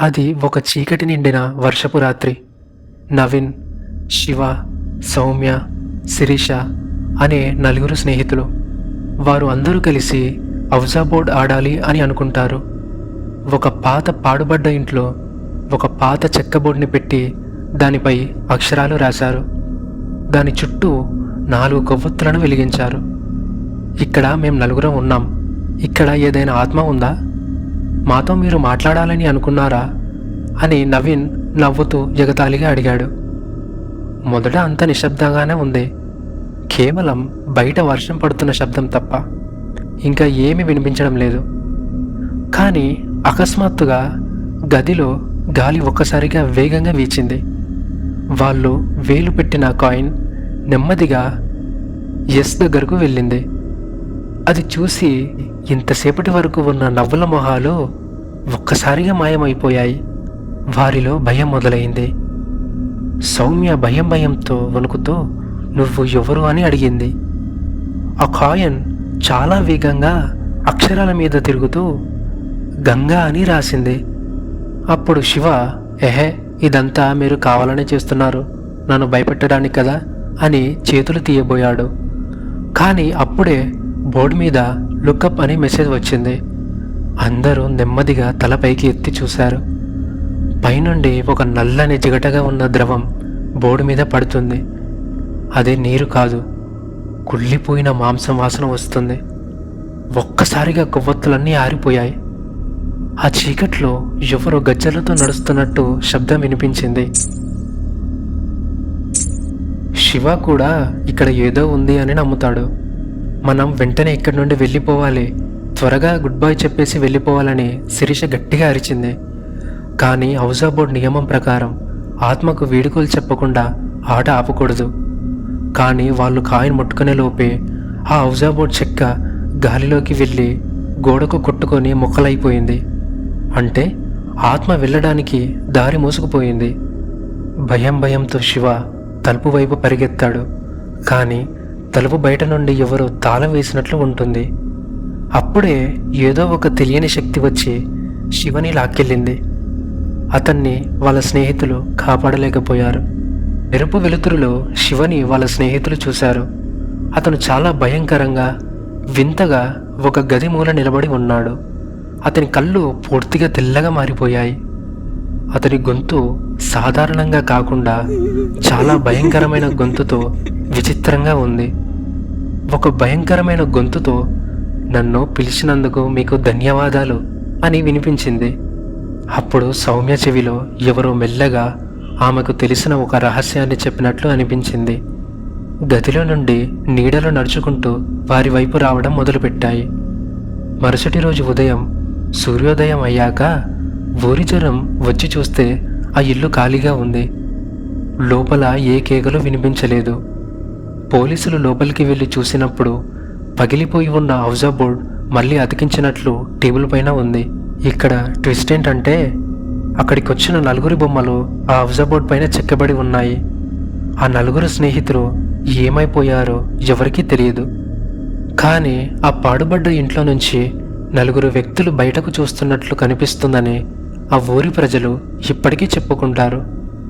అది ఒక చీకటి నిండిన వర్షపు రాత్రి. నవీన్ శివ సౌమ్య శిరీష అనే నలుగురు స్నేహితులు. వారు అందరూ కలిసి ఔజా బోర్డ్ ఆడాలి అని అనుకుంటారు. ఒక పాత పాడుబడ్డ ఇంట్లో ఒక పాత చెక్క బోర్డుని పెట్టి దానిపై అక్షరాలు రాశారు. దాని చుట్టూ నాలుగు కొవ్వొత్తులను వెలిగించారు. ఇక్కడ మేము నలుగురం ఉన్నాం. ఇక్కడ ఏదైనా ఆత్మ ఉందా? మాతో మీరు మాట్లాడాలని అనుకున్నారా? అని నవీన్ నవ్వుతూ ఎగతాళిగా అడిగాడు. మొదట అంత నిశ్శబ్దంగానే ఉంది. కేవలం బయట వర్షం పడుతున్న శబ్దం తప్ప ఇంకా ఏమీ వినిపించడం లేదు. కానీ అకస్మాత్తుగా గదిలో గాలి ఒక్కసారిగా వేగంగా వీచింది. వాళ్ళు వేలు పెట్టిన కాయిన్ నెమ్మదిగా ఎస్ దగ్గరకు వెళ్ళింది. అది చూసి ఇంతసేపటి వరకు ఉన్న నవ్వుల మొహాలు ఒక్కసారిగా మాయమైపోయాయి. వారిలో భయం మొదలైంది. సౌమ్య భయం భయంతో వణుకుతూ నువ్వు ఎవరు అని అడిగింది. ఆ కాయన్ చాలా వేగంగా అక్షరాల మీద తిరుగుతూ గంగా అని రాసింది. అప్పుడు శివ ఎహే ఇదంతా మీరు కావాలని చేస్తున్నారు. నన్ను భయపెట్టడానికి కదా అని చేతులు తీయబోయాడు. కానీ అప్పుడే బోర్డు మీద లుకప్ అని మెసేజ్ వచ్చింది. అందరూ నెమ్మదిగా తల పైకి ఎత్తి చూశారు. పైనుండి ఒక నల్లని జిగటగా ఉన్న ద్రవం బోర్డు మీద పడుతుంది. అదే నీరు కాదు కుళ్ళిపోయిన మాంసం వాసన వస్తుంది. ఒక్కసారిగా కొవ్వొత్తులన్నీ ఆరిపోయాయి. ఆ చీకట్లో ఎవరో గజ్జలతో నడుస్తున్నట్టు శబ్దం వినిపించింది. శివ కూడా ఇక్కడ ఏదో ఉంది అని నమ్ముతాడు. మనం వెంటనే ఇక్కడి నుండి వెళ్ళిపోవాలి. త్వరగా గుడ్ బై చెప్పేసి వెళ్ళిపోవాలని శిరీష గట్టిగా అరిచింది. కానీ హౌజా బోర్డ్ నియమం ప్రకారం ఆత్మకు వీడుకోలు చెప్పకుండా ఆట ఆపకూడదు. కానీ వాళ్ళు కాయిన్ ముట్టుకునే లోపే ఆ హౌజా బోర్డ్ చెక్క గాలిలోకి వెళ్ళి గోడకు కొట్టుకొని ముక్కలైపోయింది. అంటే ఆత్మ వెళ్ళడానికి దారి మూసుకుపోయింది. భయం భయంతో శివ తలుపు వైపు పరిగెత్తాడు. కానీ తలుపు బయట నుండి ఎవరో తాళం వేసినట్లు ఉంటుంది. అప్పుడే ఏదో ఒక తెలియని శక్తి వచ్చి శివని లాక్కెళ్ళింది. అతన్ని వాళ్ళ స్నేహితులు కాపాడలేకపోయారు. మెరుపు వెలుతురులో శివని వాళ్ళ స్నేహితులు చూశారు. అతను చాలా భయంకరంగా వింతగా ఒక గది మూల నిలబడి ఉన్నాడు. అతని కళ్ళు పూర్తిగా తెల్లగా మారిపోయాయి. అతని గొంతు సాధారణంగా కాకుండా చాలా భయంకరమైన గొంతుతో విచిత్రంగా ఉంది. ఒక భయంకరమైన గొంతుతో నన్ను పిలిచినందుకు మీకు ధన్యవాదాలు అని వినిపించింది. అప్పుడు సౌమ్య చెవిలో ఎవరో మెల్లగా ఆమెకు తెలిసిన ఒక రహస్యాన్ని చెప్పినట్లు అనిపించింది. గదిలో నుండి నీడలు నడుచుకుంటూ వారి వైపు రావడం మొదలుపెట్టాయి. మరుసటి రోజు ఉదయం సూర్యోదయం అయ్యాక ఊరి జ్వరం వచ్చి చూస్తే ఆ ఇల్లు ఖాళీగా ఉంది. లోపల ఏ కేకలు వినిపించలేదు. పోలీసులు లోపలికి వెళ్ళి చూసినప్పుడు పగిలిపోయి ఉన్న హౌజా బోర్డ్ మళ్ళీ అతికించినట్లు టేబుల్ పైన ఉంది. ఇక్కడ ట్విస్ట్ ఏంటంటే అక్కడికి వచ్చిన నలుగురి బొమ్మలు ఆ హౌజా బోర్డ్ పైన చెక్కబడి ఉన్నాయి. ఆ నలుగురు స్నేహితులు ఏమైపోయారో ఎవరికీ తెలియదు. కానీ ఆ పాడుబడ్డ ఇంట్లో నుంచి నలుగురు వ్యక్తులు బయటకు చూస్తున్నట్లు కనిపిస్తుందని ఆ ఊరి ప్రజలు ఇప్పటికీ చెప్పుకుంటారు.